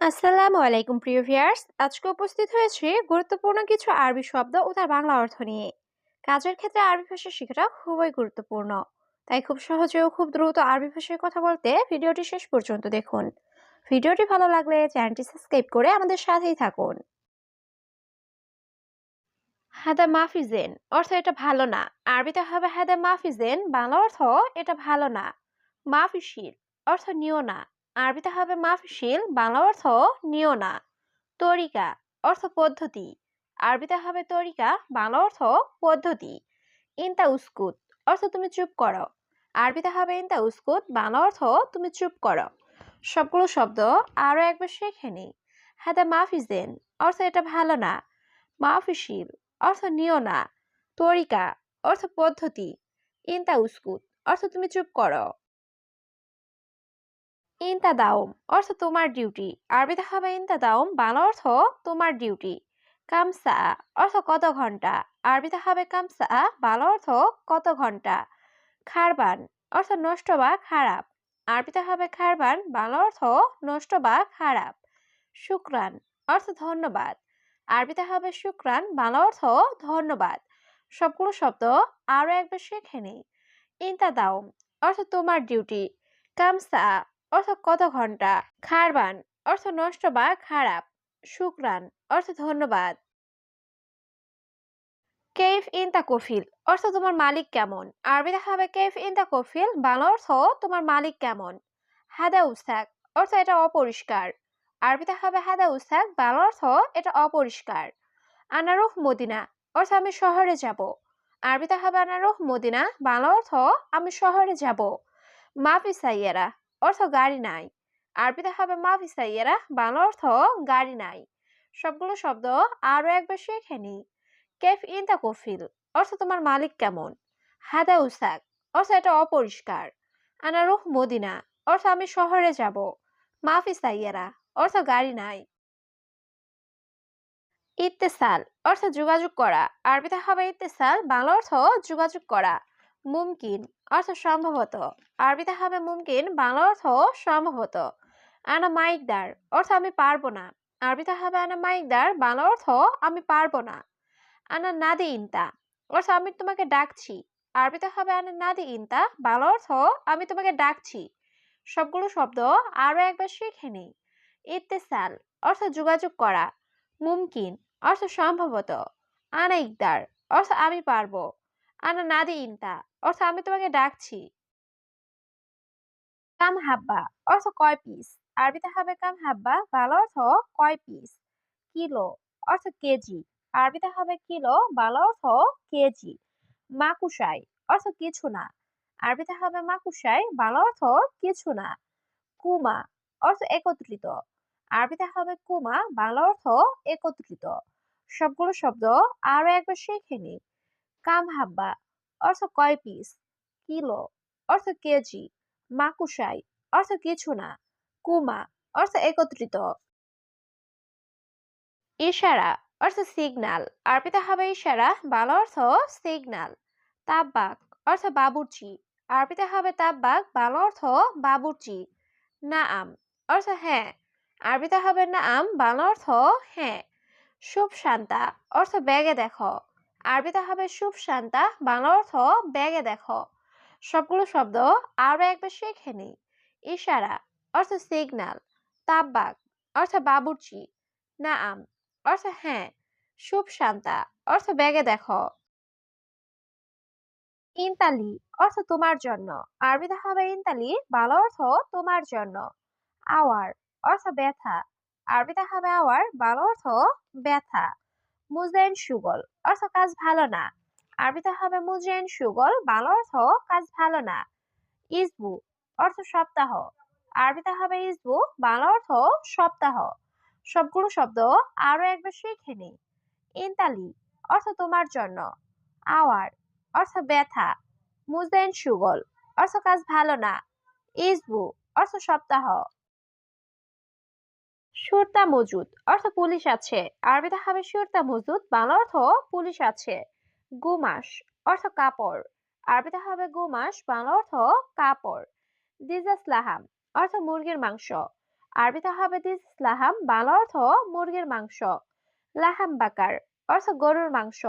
আসসালামু আলাইকুম, প্রিয় ভিউয়ার্স। আজকে উপস্থিত হয়েছে গুরুত্বপূর্ণ কিছু আরবি শব্দ ও তার বাংলা অর্থ নিয়ে। কাজের ক্ষেত্রে আরবি ভাষা শেখাটা খুবই গুরুত্বপূর্ণ। তাই খুব সহজে ও খুব দ্রুত আরবি ভাষায় কথা বলতে ভিডিওটি শেষ পর্যন্ত দেখুন। ভিডিওটি ভালো লাগলে চ্যানেলটি সাবস্ক্রাইব করে আমাদের সাথেই থাকুন। হাদা মাফিজেন অর্থ এটা ভালো না। আরবিতে হবে হাদা মাফিজেন বাংলা অর্থ এটা ভালো না। মাফিসির অর্থ নিও না। আরবিতে হবে মাফিসিল, বাংলা অর্থ নিও না তরিকা, অর্থ পদ্ধতি। আরবিতে হবে তরিকা, বাংলা অর্থ পদ্ধতি। ইনতা উস্কুত, অর্থ তুমি চুপ করো। আরবিতে হবে ইনতা উস্কুত, বাংলা অর্থ তুমি চুপ করো। সবগুলো শব্দ আরও একবার শেখে নিই। হাদা মাফিজেন অর্থ এটা ভালো না। মাফিসিল, অর্থ নিও না তরিকা, অর্থ পদ্ধতি। ইনতা উস্কুত, অর্থ তুমি চুপ করো। ইনতা দাওম, অর্থ তোমার ডিউটি। আরবিতে হবে ইনতা দাওম, বাংলা অর্থ তোমার ডিউটি। কামসা, অর্থ কত ঘণ্টা। আরবিতে হবে কামসা, বাংলা অর্থ কত ঘণ্টা। খারবান, অর্থ নষ্ট বা খারাপ। আরবিতে হবে খারবান, বাংলা অর্থ নষ্ট বা খারাপ। শুক্রান, অর্থ ধন্যবাদ। আরবিতে হবে শুক্রান, বাংলা অর্থ ধন্যবাদ। সবগুলো শব্দ আরও একবার শেখে নেই। ইনতা দাওম, অর্থ তোমার ডিউটি। কামসা অর্থ কত ঘণ্টা? খারবান। অর্থ নষ্ট বা খারাপ। শুক্রান। অর্থ ধন্যবাদ। কেফ ইন তা কফিল। অর্থ তোমার মালিক কেমন? আরবিতে হবে কেফ ইন তা কফিল। বাংলা অর্থ তোমার মালিক কেমন? হাদা উস্তাক। অর্থ এটা অপরিষ্কার। আরবিতে হবে হাদা উস্তাক। বাংলা অর্থ এটা অপরিষ্কার। আনারুহ মদিনা। অর্থ আমি শহরে যাব। আরবিতে হবে আনারুহ মদিনা। বাংলা অর্থ আমি শহরে যাব। মাফি সাইয়ারা। অর্থ গাড়ি নাই। আরবিতে হবে মাফি সাইয়ারা, বাংলা অর্থ গাড়ি নাই। সবগুলো শব্দ আরও একবার শেখে নি। কেফ ইন দা কফিল, অর্থ তোমার মালিক কেমন? হাদা উসাক, অর্থ এটা অপরিষ্কার। আনারুহ মদিনা, অর্থ আমি শহরে যাব। মাফি সাইয়ারা, অর্থ গাড়ি নাই। ইত্তেসাল, অর্থ যোগাযোগ করা। আরবিতে হবে ইত্তেসাল, বাংলা অর্থ যোগাযোগ করা। মুমকিন অর্থ সম্ভবত। আরবিতে হবে মুমকিন বাংলা অর্থ সম্ভবত। আনা মাইকদার, অর্থ আমি পারব না। আরবিতে হবে আনা মাইকদার বাংলা অর্থ আমি পারব না। আনা নাদি ইনতা অর্থ আমি তোমাকে ডাকছি। আরবিতে হবে আনা নাদি ইনতা বাংলা অর্থ আমি তোমাকে ডাকছি। সবগুলো শব্দ আরও একবার শিখে নিই। ইত্তেসাল, অর্থ যোগাযোগ করা। মুমকিন, অর্থ সম্ভবত। আনা ইকদার, অর্থ আমি পারব। আনা নাদি ইনতা। অর্থ আমি তোমাকে ডাকছি। কাম হাব্বা। অর্থ কয় পিস আরবিতে হবে কাম হাব্বা। বাংলা অর্থ কয় পিস কিলো। অর্থ কেজি। আরবিতে হবে কিলো। বাংলা অর্থ কেজি। মাকুসাই। অর্থ কিছু না। আরবিতে হবে মাকুশাই বাংলা অর্থ কিছু না। কুমা। অর্থ একত্রিত। আরবিতে হবে কুমা। বাংলা অর্থ একত্রিত। সবগুলো শব্দ আরও একবার শিখে নি কাম হাব্বা, অর্থ কয় পিস কিলো, অর্থ কেজি? মাকুসাই, অর্থ কিছু না। কুমা, অর্থ একত্রিত। ইশারা, অর্থ সিগনাল আরবিতে হবে ইশারা, বাংলা অর্থ সিগনাল তাব্বাক অর্থ বাবুর্চি। আরবিতে হবে তাব্বাক বাংলা অর্থ বাবুর্চি। নাআম, অর্থ হ্যাঁ। আরবিতে হবে নাআম, বাংলা অর্থ হ্যাঁ। শুভ শান্তা অর্থ ব্যাগে দেখো। আরবিতে হবে শুভ শান্তা বাংলা অর্থ ব্যাগে দেখো সবগুলো শব্দ আরও একবার শিখে নিই। ইশারা, অর্থ সিগনাল তাব্বাক অর্থ বাবুর্চি, নাআম, অর্থ হ্যাঁ। শুভ শান্তা অর্থ ব্যাগে দেখো ইনতালি অর্থ তোমার জন্য আরবিতে হবে ইনতালি বাংলা অর্থ তোমার জন্য আওয়ার অর্থ ব্যথা আরবিতে হবে আওয়ার বাংলা অর্থ ব্যথা মুজেন সুগল অর্থ কাজ ভালো না। আরবিতে হবে মুজেন সুগল, বাংলা অর্থ কাজ ভালো না। ইসবু অর্থ সপ্তাহ। আরবিতে হবে ইসবু, বাংলা অর্থ সপ্তাহ। সবগুলো শব্দ আরও একবার শিখে নিই। ইনতালি অর্থ তোমার জন্য। আওয়ার অর্থ ব্যথা। মুজেন সুগল অর্থ কাজ ভালো না। ইসবু অর্থ সপ্তাহ। সুরতা মজুদ, অর্থ পুলিশ আছে। আরবিতে হবে সুরতা মজুদ, বাংলা অর্থ পুলিশ আছে। গুমাস, অর্থ কাপড়। আরবিতে হবে গুমাস, বাংলা অর্থ কাপড়। দিজাসলাহাম অর্থ মুরগির মাংস। আরবিতে হবে দিস লাহাম, বাংলা অর্থ মুরগির মাংস। লাহাম বাকার, অর্থ গরুর মাংস।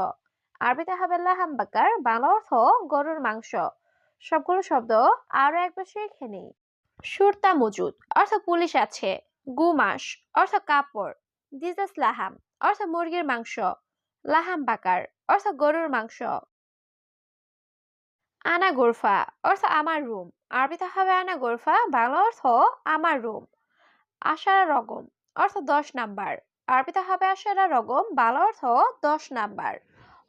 আরবিতে হবে লাহাম বাকার, বাংলা অর্থ গরুর মাংস। সবগুলো শব্দ আরও একবার শিখে নেই। সুরতা মজুদ, অর্থ পুলিশ আছে। গুমাস, অর্থ কাপড় দিজাস লাহাম, অর্থ মুরগির মাংস, লাহাম বাকার, অর্থ গরুর মাংস। আনা গোরফা, অর্থ আমার রুম। আরবিতে হবে আনা গোরফা, বাংলা অর্থ আমার রুম। আশারা রগম, অর্থ দশ নাম্বার। আরবিতে হবে আশারা রগম, বাংলা অর্থ দশ নাম্বার।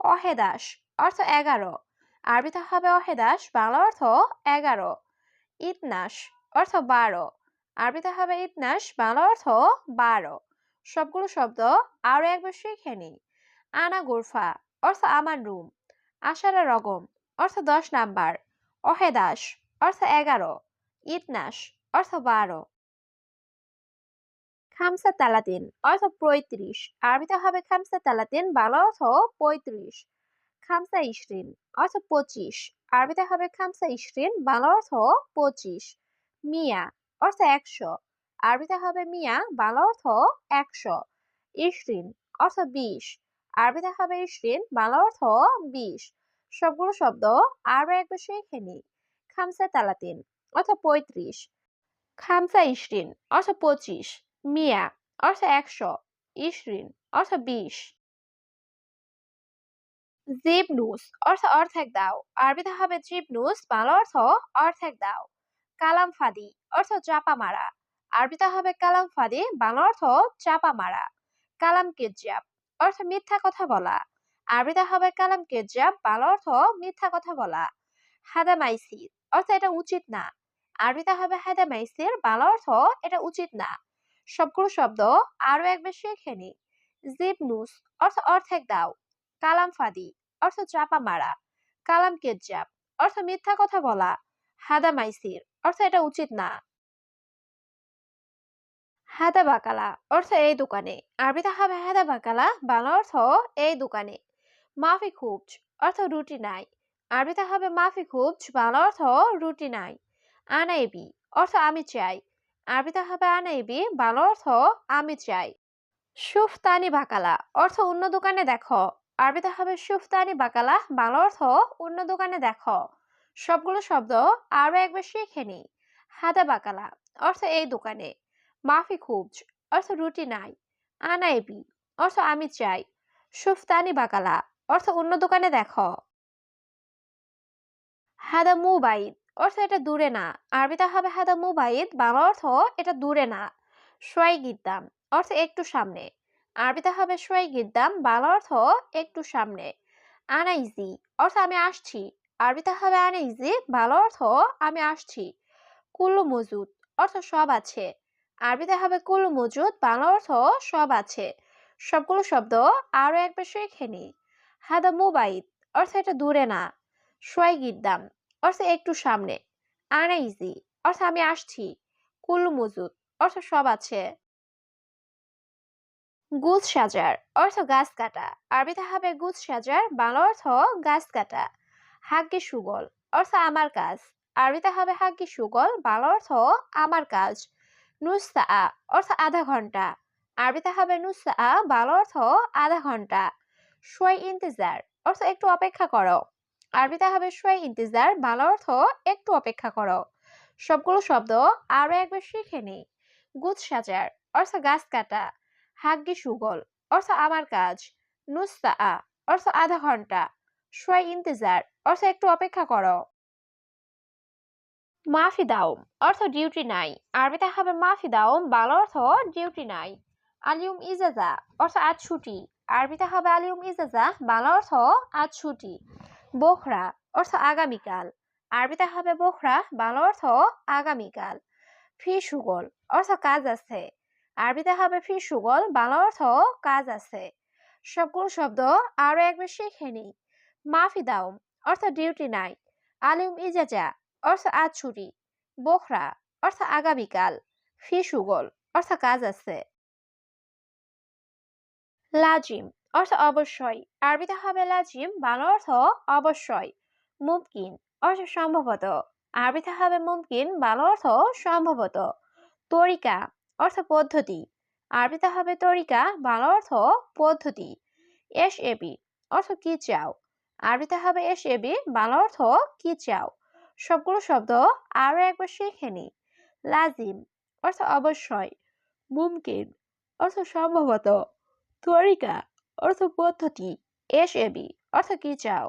অহেদাস, অর্থ এগারো। আরবিতে হবে অহেদাস, বাংলা অর্থ এগারো। ইতনাস, অর্থ বারো। আরবিতে হবে ইতনাস, বাংলা অর্থ বারো। সবগুলো শব্দ আরও একবার শিখে নিই। আনা গোরফা, অর্থ আমার রুম। আশারা রগম, অর্থ দশ নাম্বার। অহেদাস, অর্থ এগারো। ইতনাস, অর্থ বারো। খামসা তালাতিন, অর্থ পঁয়ত্রিশ। আরবিতে হবে খামসা তালাতিন, বাংলা অর্থ পঁয়ত্রিশ। খামসা ইশরিন অর্থ পঁচিশ। আরবিতে হবে খামসা ইশরিন বাংলা অর্থ পঁচিশ। মিয়া অর্থ একশো। আরবিতে হবে মিয়া, বাংলা অর্থ একশো। ইশরিন অর্থ বিশ। আরবিতে হবে ইশরিন বাংলা অর্থ বিশ। সবগুলো শব্দ আরও একবার শিখে খামসা তালাতিন, অর্থ পঁয়ত্রিশ। খামসা ইশরিন অর্থ পঁচিশ। মিয়া, অর্থ একশো। ইশরিন অর্থ বিশ। জিবনুস, অর্থ অর্ধেক দাও। আরবিতে হবে জিবনুস, বাংলা অর্থ অর্ধেক দাও। কালাম ফাদি অর্থ চাপা মারা। আরবিতে হবে কালাম ফাদি বাংলা অর্থ চাপা মারা। কালাম কেজিয়াব অর্থ মিথ্যা কথা বলা। আরবিতে হবে কালাম কেজাব বাংলা অর্থ মিথ্যা কথা বলা। হাদামাইসির অর্থ এটা উচিত না। আরবিতে হবে হাদামাইসির, বাংলা অর্থ এটা উচিত না। সবগুলো শব্দ আরও একবার শিখে নি। জিবনুস অর্থ অর্ধেক দাও। কালাম ফাদি অর্থ চাপা মারা। কালাম কেজাব অর্থ মিথ্যা কথা বলা। হাদামাইসির অর্থ এটা উচিত না। হাদা বাকালা, অর্থ এই দোকানে। আরবিতে হবে হাদা বাকালা, বাংলা অর্থ এই দোকানে। মাফি খুবজ, অর্থ রুটি নাই। আরবিতে হবে মাফি খুবজ, বাংলা অর্থ রুটি নাই। আনাইবি অর্থ আমি চাই। আরবিতে হবে আনাইবি বাংলা অর্থ আমি চাই। সুফতানি বাকালা, অর্থ অন্য দোকানে দেখো। আরবিতে হবে সুফতানি বাকালা, বাংলা অর্থ অন্য দোকানে দেখো। সবগুলো শব্দ আরও একবার শিখে নি হাদা বাকালা, অর্থ এই দোকানে। মাফি খুবজ, অর্থ রুটি নাই। আনাইবি অর্থ আমি চাই। সুফতানি বাকালা, অর্থ অন্য দোকানে দেখো। হাদা মুবাইদ, অর্থ এটা দূরে না। আরবিতে হবে হাদা মুবাইদ, বাংলা অর্থ এটা দূরে না। সোয়াই গিদ্দাম অর্থ একটু সামনে। আরবিতে হবে সোয়াই গিদ্দাম বাংলা অর্থ একটু সামনে। আনাইজি অর্থ আমি আসছি। আরবিতে হবে আনাইজি ভালো অর্থ আমি আসছি। কুল্লু মজুদ, অর্থ সব আছে। আরবিতে হবে কুল্লু মজুদ বাংলা অর্থ সব আছে। সবগুলো শব্দ আরও একবার শিখে নি হাদা মুবাইদ, অর্থ এটা দূরে না। সোয়াই গিদ্দাম অর্থ একটু সামনে। আনা ইজি অর্থ আমি আসছি। কুল্লু মজুদ, অর্থ সব আছে। গুজ সাজার, অর্থ গাছ কাটা। আরবিতে হবে গুজ সাজার বাংলা অর্থ গাছ কাটা। হাগ্গি সুগল। অর্থ আমার কাজ। আরবিতে হবে হাগ্গি সুগল, বাংলা অর্থ আমার কাজ। নুস্তা অর্থ আধা ঘণ্টা। আরবিতে হবে নুসা বাংলা অর্থ আধা ঘণ্টা। সোয়াই ইন্তজার, অর্থ একটু অপেক্ষা করো। আরবিতে হবে সোয়াই ইন্তজার, বাংলা অর্থ একটু অপেক্ষা করো। সবগুলো শব্দ আরও একবার শিখে নিই। গুজ সাজার, অর্থ গাছ কাটা। হাগ্গি সুগল, অর্থ আমার কাজ। নুসা অর্থ আধা ঘণ্টা। সোয়াই ইন্তজার অর্থ একটু অপেক্ষা করো। মাফি দাও অর্থ ডিউটি নাই। আরবিতে হবে মাফি দাওম, বাংলা অর্থ ডিউটি নাই। আলিউম ইজাজা, অর্থ আজ ছুটি। আরবিতে হবে আলিউম ইজাজা, বাংলা অর্থ আজ ছুটি। বোখরা, অর্থ আগামীকাল আরবিতে হবে বোখরা, বাংলা অর্থ আগামীকাল ফি সুগল, অর্থ কাজ আছে। আরবিতে হবে ফি সুগল, বাংলা অর্থ কাজ আছে। সবগুলো শব্দ আরও একবার শিখে নিই। মাফি দাওম অর্থ ডিউটি নাই। আলিউম ইজাজা অর্থ আজ ছুটি। বোখরা অর্থ আগামীকাল ফি সুগল অর্থ কাজ আছে। লাজিম অর্থ অবশ্যই। আরবিতে হবে লাজিম, বাংলা অর্থ অবশ্যই। মুমকিন অর্থ সম্ভবত। আরবিতে হবে মুমকিন, বাংলা অর্থ সম্ভবত। তরিকা অর্থ পদ্ধতি। আরবিতে হবে তরিকা, বাংলা অর্থ পদ্ধতি। এস এপি অর্থ কি চাও? আরবিতে হবে এস এবি বাংলা অর্থ কি চাও? সবগুলো শব্দ আরও একবার শিখে নি লাজিম অর্থ অবশ্যই, মুমকিন অর্থ সম্ভবত, তরিকা অর্থ পদ্ধতি এস এবি অর্থ কি চাও?